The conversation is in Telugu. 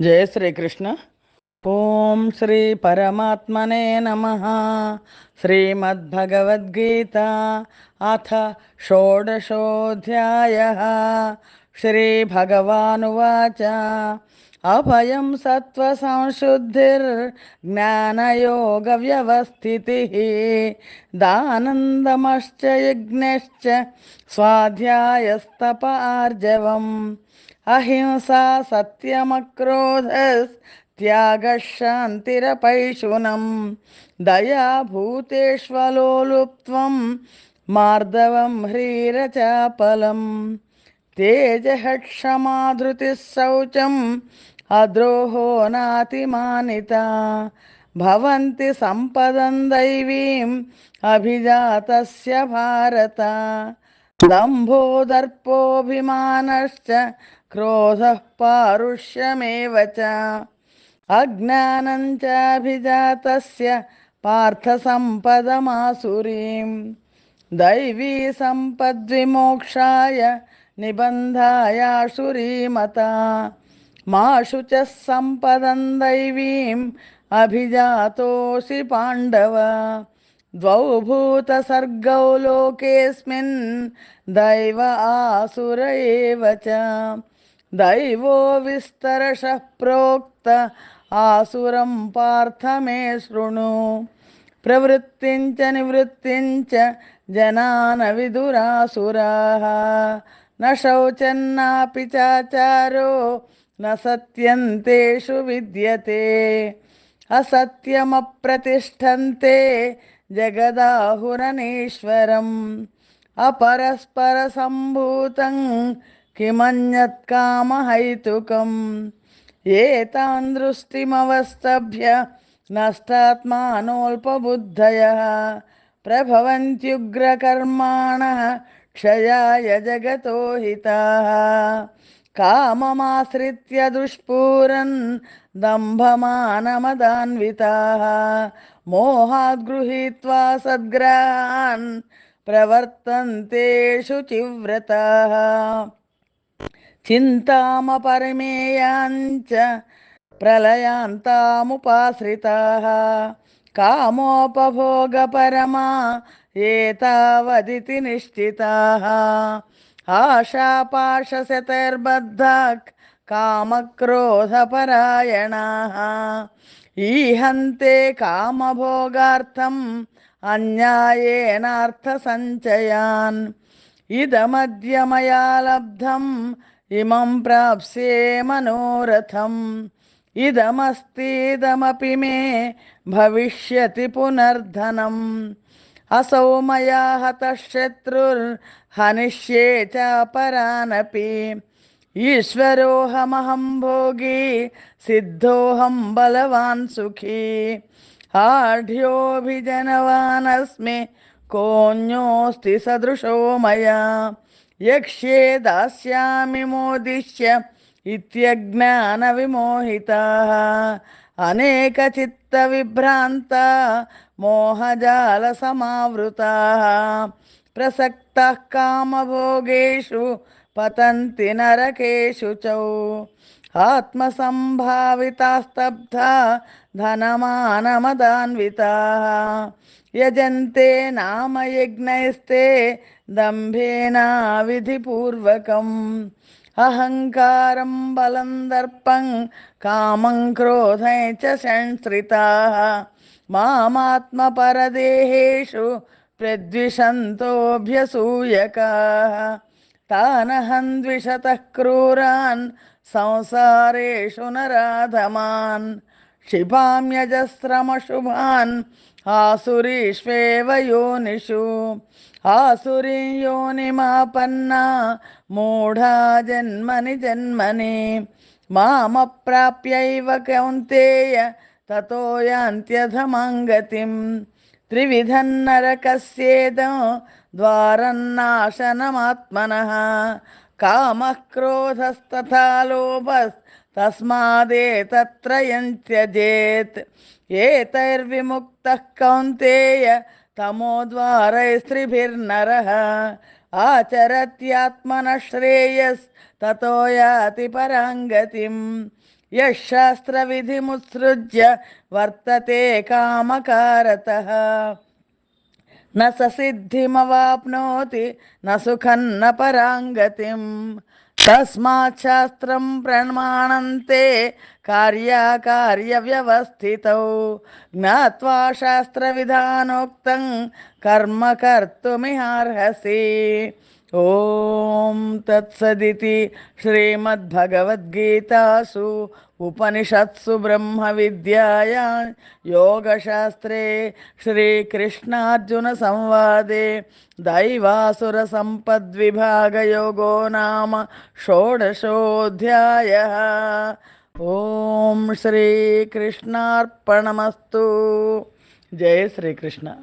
जय श्री कृष्ण। ओम श्री परमात्मने नमः। श्रीमद्भगवद्गीता अथ षोडशोऽध्यायः। श्रीभगवानुवाच। अभयं सत्त्वसंशुद्धिर्ज्ञानयोगव्यवस्थितिः। दानन्दमश्च यज्ञश्च स्वाध्यायस्तप आर्जवम्। అహింసా సత్యమక్రోధస్త్యాగः శాంతిరపైశునం మార్దవం హ్రీరచాపలం తేజఃక్షమాధృతిः శౌచం అద్రోహో నాతిమానిత భవంతి సంపదం దైవీం అభిజాతస్య భారత దంభో దర్పోభిమానశ్చ క్రోధः పారుష్యమేవ చ అజ్ఞానం చాభిజాతస్య పార్థసంపదమాసురీం దైవీ సంపద్విమోక్షాయ నిబంధాయాసురీమత మాషు చ సంపదం దైవీం అభిజాతోసి పాండవ ద్వౌ భూతసర్గౌ లోకేऽస్మిన్ దైవ ఆసుర ఏవ చ దైవో విస్తరష ప్రోక్త ఆసురం పార్థమే శృణు. ప్రవృత్తించ నివృత్తించ జనాన విదురాసురా. నౌచన్నాపి చాచారో నత్యంతేషు విద్యతే. అసత్యమప్రతిష్టంతే జగదాహురనీశ్వరం అపరస్పర సంభూతం किमन्यत्कामहैतुकं एतान् दृष्टिमवस्तभ्य नष्टात्मानोऽल्पबुद्धयः। प्रभवन्त्युग्रकर्माणः क्षयाय जगतो हिताः। काममाश्रित्य दुष्पूरन् दम्भमानमदान्विताः। मोहाद्गृहीत्वा सद्ग्रहान् प्रवर्तन्ते शुचिव्रताः चिन्तामपरिमेयाञ्च प्रलयान्तामुपाश्रिताः। कामोपभोगपरमा एतावदिति निश्चिताः। आशापाशशतैर्बद्धा कामक्रोधपरायणाः। ईहन्ते कामभोगार्थम् अन्यायेनार्थसञ्चयान्। इदमद्य मया लब्धम् इमं प्राप्से मनोरथम्। इदमस्तीदमपि मे भविष्यति पुनर्धनम्। असौ मया हतः शत्रुर्हनिष्ये परानपि ईश्वरोऽहमहं भोगी, सिद्धोऽहं बलवान् सुखी। आढ्योऽभिजनवानस्मि, कोऽन्योऽस्ति सदृशो मया। यक्ष्ये दास्यामि मोदिष्य इत्यज्ञानविमोहिताः। अनेकचित्तविभ्रान्ता मोहजालसमावृताः। प्रसक्ताः कामभोगेषु पतन्ति नरकेषु च। आत्मसम्भावितास्तब्धा धनमानमदान्विताः। यजन्ते नाम यज्ञैस्ते दम्भेनाविधिपूर्वकम् अहङ्कारं बलं दर्पं कामं क्रोधै च संश्रिताः। मामात्मपरदेहेषु प्रद्विषन्तोऽभ्यसूयकाः। तानहन्विषतः क्रूरान् संसारेषु नराधमान् क्षिपाम्यजस्रमशुभान् आसुरीष्वेव योनिषु। आसुरी योनिमापन्ना मूढा जन्मनि जन्मनि। मामप्राप्यैव कौन्तेय ततो यान्त्यधमाङ्गतिम्। త్రివిధన్నరకస్యేదం ద్వారన్నాశనమాత్మన. కామः క్రోధస్తథా లోభస్తస్మాదేతత్రయం త్యజేత్ ఏతైర్విముక్తः కౌంతేయ తమోద్వారైస్త్రిభిర్నరः. ఆచరత్యాత్మన శ్రేయస్ తతో యాతి పరాంగతిం. యశాస్త్రవిధిముత్సృజ్య వర్తతే కామకారత న సిద్ధిమవాప్నోతి నఖన్న పరాంగతిం తస్మాచ్ఛాస్త్రం ప్రణమాణంతే కార్యాకార్యవ్యవస్థితౌ జ్ఞాత్వా శాస్త్రవిధానోక్తం కర్మ కర్తుమిహార్హసి ఓం తత్సదితి శ్రీమద్భగవద్గీతాసు ఉపనిషత్సు బ్రహ్మ విద్యాయా యోగశాస్త్రే శ్రీకృష్ణార్జున సంవాదే దైవాసుర సంపద్విభాగయోగో నామ షోడశోధ్యాయ. ఓం శ్రీకృష్ణార్పణమస్తు. జయ శ్రీకృష్ణ.